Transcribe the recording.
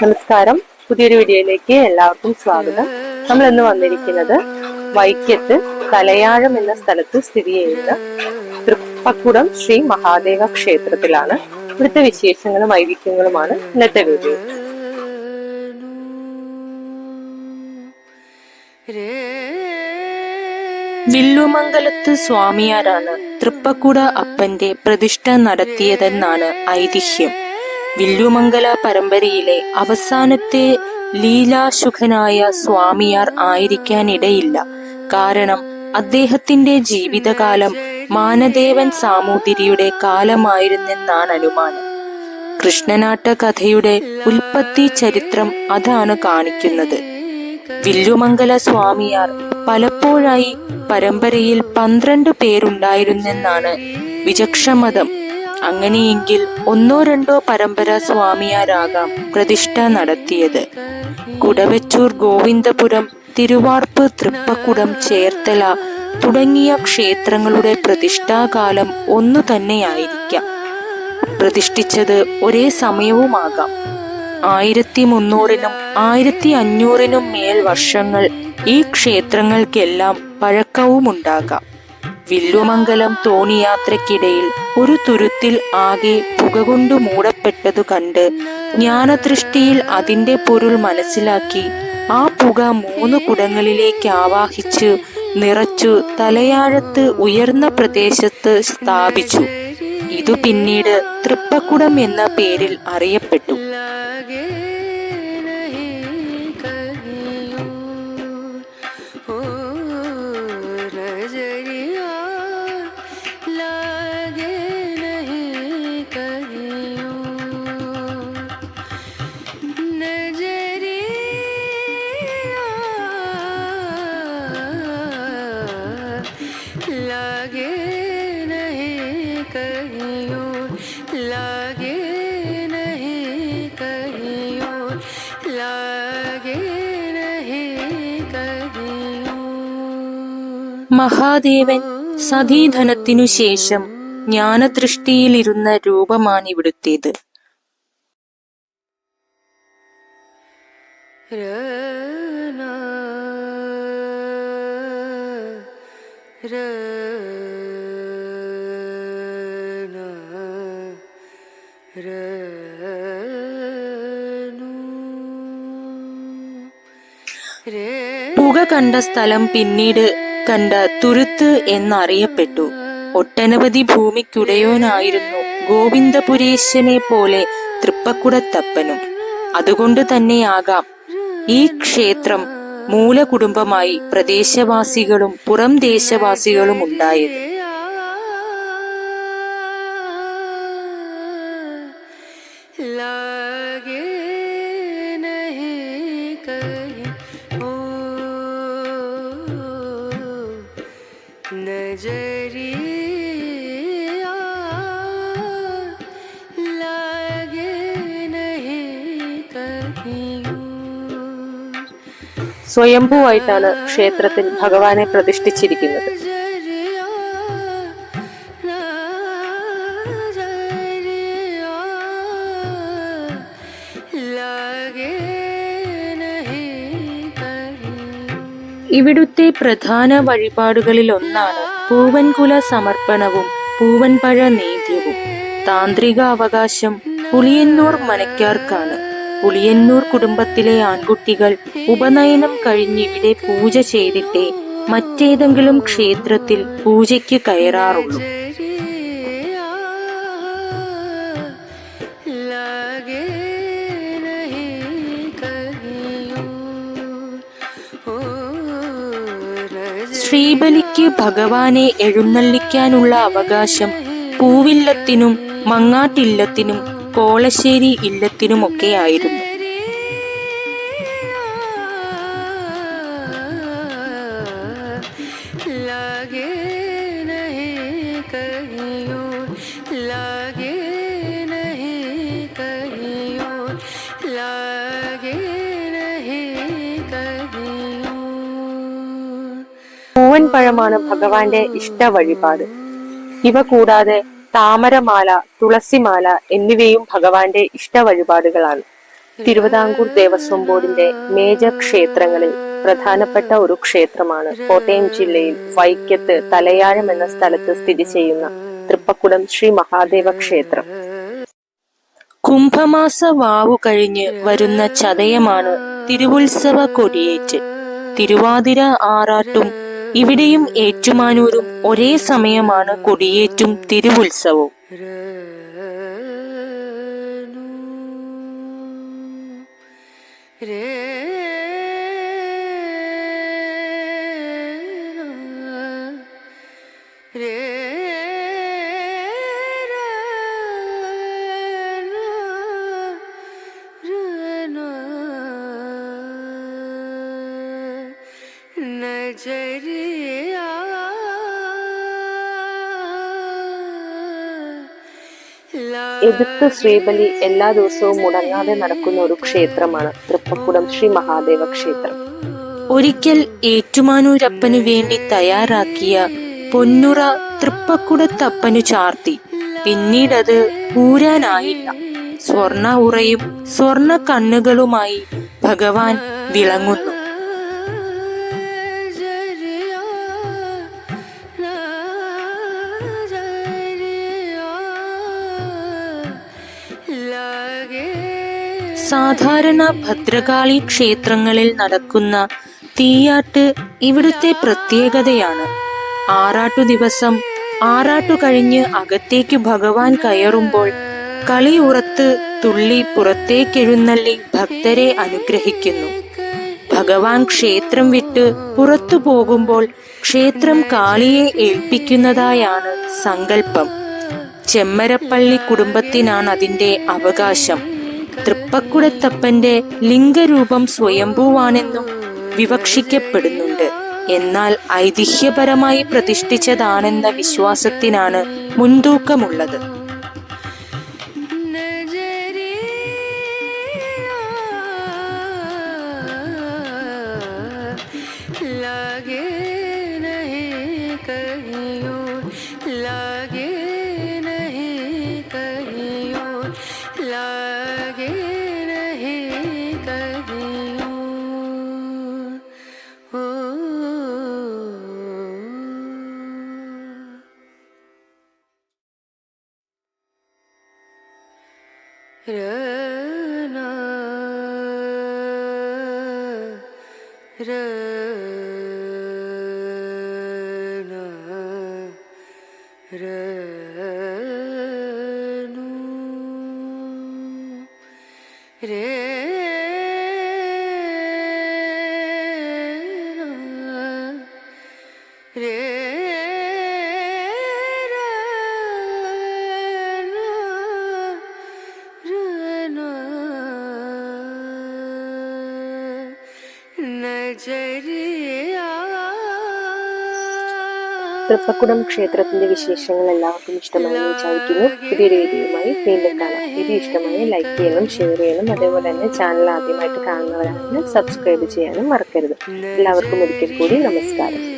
നമസ്കാരം. പുതിയൊരു വീഡിയോയിലേക്ക് എല്ലാവർക്കും സ്വാഗതം. നമ്മൾ ഇന്ന് വന്നിരിക്കുന്നത് വൈക്കത്ത് തലയാഴം എന്ന സ്ഥലത്ത് സ്ഥിതി ചെയ്യുന്ന തൃപ്പക്കുടം ശ്രീ മഹാദേവ ക്ഷേത്രത്തിലാണ്. ഇവിടുത്തെ വിശേഷങ്ങളും വൈവിധ്യങ്ങളുമാണ് ഇന്നത്തെ വീഡിയോ. വില്ലുമംഗലത്ത് സ്വാമിയാരാണ് തൃപ്പക്കുട അപ്പന്റെ പ്രതിഷ്ഠ നടത്തിയതെന്നാണ് ഐതിഹ്യം. വില്ലുമംഗല പരമ്പരയിലെ അവസാനത്തെ ലീലാശുഖനായ സ്വാമിയാർ ആയിരിക്കാനിടയില്ല. കാരണം അദ്ദേഹത്തിന്റെ ജീവിതകാലം മാനദേവൻ സാമൂതിരിയുടെ കാലമായിരുന്നെന്നാണ് അനുമാനം. കൃഷ്ണനാട്ട കഥയുടെ ഉൽപ്പത്തി ചരിത്രം അതാണ് കാണിക്കുന്നത്. വില്ലുമംഗല സ്വാമിയാർ പലപ്പോഴായി പരമ്പരയിൽ പന്ത്രണ്ട് പേരുണ്ടായിരുന്നെന്നാണ് വിചക്ഷമതം. അങ്ങനെയെങ്കിൽ ഒന്നോ രണ്ടോ പരമ്പര സ്വാമിയാരാകാം പ്രതിഷ്ഠ നടത്തിയത്. കുടവച്ചൂർ ഗോവിന്ദപുരം തിരുവാർപ്പ് തൃപ്പക്കുടം ചേർത്തല തുടങ്ങിയ ക്ഷേത്രങ്ങളുടെ പ്രതിഷ്ഠാകാലം ഒന്നു തന്നെയായിരിക്കാം. പ്രതിഷ്ഠിച്ചത് ഒരേ സമയവുമാകാം. ആയിരത്തി മുന്നൂറിനും ആയിരത്തി അഞ്ഞൂറിനും മേൽ വർഷങ്ങൾ ഈ ക്ഷേത്രങ്ങൾക്കെല്ലാം പഴക്കവുമുണ്ടാകാം. വില്ലുമംഗലം തോണിയാത്രയ്ക്കിടയിൽ ഒരു തുരുത്തിൽ ആകെ പുക കൊണ്ട് മൂടപ്പെട്ടതു കണ്ട് ജ്ഞാനദൃഷ്ടിയിൽ അതിന്റെ പൊരുൾ മനസ്സിലാക്കി ആ പുക മൂന്ന് കുടങ്ങളിലേക്ക് ആവാഹിച്ച് നിറച്ചു തലയാഴത്ത് ഉയർന്ന പ്രദേശത്ത് സ്ഥാപിച്ചു. ഇതു പിന്നീട് തൃപ്പക്കുടം എന്ന പേരിൽ അറിയപ്പെട്ടു. മഹാദേവൻ സതീധനത്തിനു ശേഷം ജ്ഞാനദൃഷ്ടിയിലിരുന്ന രൂപമാണിവിടുത്തേത്. പുക കണ്ട സ്ഥലം പിന്നീട് കണ്ട തുരുത്ത് എന്നറിയപ്പെട്ടു. ഒട്ടനവധി ഭൂമിക്കുടയോനായിരുന്നു ഗോവിന്ദപുരേശനെ പോലെ തൃപ്പക്കുടത്തപ്പനും. അതുകൊണ്ട് തന്നെയാകാം. ഈ ക്ഷേത്രം മൂലകുടുംബമായി പ്രദേശവാസികളും പുറം ദേശവാസികളും ഉണ്ടായത്. लागे സ്വയംഭൂവായിട്ടാണ് ക്ഷേത്രത്തിൽ ഭഗവാനെ പ്രതിഷ്ഠിച്ചിരിക്കുന്നത്. ഇവിടുത്തെ പ്രധാന വഴിപാടുകളിൽ ഒന്നാണ് പൂവൻകുല സമർപ്പണവും പൂവൻപഴ നീതിയവും താന്ത്രിക അവകാശം പുളിയന്നൂർ മനക്കാർക്കാണ്. പുളിയന്നൂർ കുടുംബത്തിലെ ആൺകുട്ടികൾ ഉപനയനം കഴിഞ്ഞിവിടെ പൂജ ചെയ്തിട്ടേ മറ്റേതെങ്കിലും ക്ഷേത്രത്തിൽ പൂജയ്ക്ക് കയറാറുള്ളൂ. ശ്രീബലിക്ക് ഭഗവാനെ എഴുന്നള്ളിക്കാനുള്ള അവകാശം പൂവില്ലത്തിനും മങ്ങാട്ടില്ലത്തിനും പോളശ്ശേരി ഇല്ലത്തിനുമൊക്കെയായിരുന്നു. പഴമാണ് ഭഗവാന്റെ ഇഷ്ട വഴിപാട് ഇവ കൂടാതെ താമരമാല തുളസിമാല എന്നിവയും ഭഗവാന്റെ ഇഷ്ട വഴിപാടുകളാണ് തിരുവിതാംകൂർ ദേവസ്വം ബോർഡിന്റെ മേജർ ക്ഷേത്രങ്ങളിൽ പ്രധാനപ്പെട്ട ഒരു ക്ഷേത്രമാണ് കോട്ടയം ജില്ലയിൽ വൈക്കത്ത് തലയാഴം എന്ന സ്ഥലത്ത് സ്ഥിതി ചെയ്യുന്ന തൃപ്പക്കുടം ശ്രീ മഹാദേവ ക്ഷേത്രം. കുംഭമാസ വാവു കഴിഞ്ഞ് വരുന്ന ചതയമാണ് തിരുവുത്സവ കൊടിയേറ്റ്. തിരുവാതിര ആറാട്ടും ഇവിടെയും ഏറ്റുമാനൂരും ഒരേ സമയമാണ് കൊടിയേറ്റും തിരുവുത്സവവും. रे എതിർത്ത് ശ്രീബലി എല്ലാ ദിവസവും മുടങ്ങാതെ നടക്കുന്ന ഒരു ക്ഷേത്രമാണ് തൃപ്പക്കുടം ശ്രീ മഹാദേവ ക്ഷേത്രം. ഒരിക്കൽ ഏറ്റുമാനൂരപ്പനു വേണ്ടി തയ്യാറാക്കിയ പൊന്നുറ തൃപ്പക്കുടത്തപ്പനു ചാർത്തി. പിന്നീടത് ഊരാനായില്ല. സ്വർണ ഉറയും സ്വർണ കണ്ണുകളുമായി ഭഗവാൻ വിളങ്ങുന്നു. സാധാരണ ഭദ്രകാളി ക്ഷേത്രങ്ങളിൽ നടക്കുന്ന തീയാട്ട് ഇവിടുത്തെ പ്രത്യേകതയാണ്. ആറാട്ടു ദിവസം ആറാട്ടു കഴിഞ്ഞ് അകത്തേക്ക് ഭഗവാൻ കയറുമ്പോൾ കളി ഉറത്ത് തുള്ളി പുറത്തേക്കെഴുന്നള്ളി ഭക്തരെ അനുഗ്രഹിക്കുന്നു. ഭഗവാൻ ക്ഷേത്രം വിട്ട് പുറത്തു പോകുമ്പോൾ ക്ഷേത്രം കാളിയെ ഏൽപ്പിക്കുന്നതായാണ് സങ്കല്പം. ചെമ്മരപ്പള്ളി കുടുംബത്തിനാണ് അതിന്റെ അവകാശം. തൃപ്പക്കുടത്തപ്പന്റെ ലിംഗരൂപം സ്വയംഭൂവാണെന്നും വിവക്ഷിക്കപ്പെടുന്നുണ്ട്. എന്നാൽ ഐതിഹ്യപരമായി പ്രതിഷ്ഠിച്ചതാണെന്ന വിശ്വാസത്തിനാണ് മുൻതൂക്കമുള്ളത്. लगे ra തൃപ്പക്കുടം ക്ഷേത്രത്തിന്റെ വിശേഷങ്ങൾ എല്ലാവർക്കും ഇഷ്ടമായി വിചാരിക്കുന്നു. പുതിയൊരു വീഡിയോയുമായി വീണ്ടും കാണാം. വീഡിയോ ഇഷ്ടമായി ലൈക്ക് ചെയ്യണം ഷെയർ ചെയ്യണം അതേപോലെ തന്നെ ചാനൽ ആദ്യമായിട്ട് കാണുന്നവരാണെങ്കിൽ സബ്സ്ക്രൈബ് ചെയ്യാനും മറക്കരുത്. എല്ലാവർക്കും ഒരിക്കൽ കൂടി നമസ്കാരം.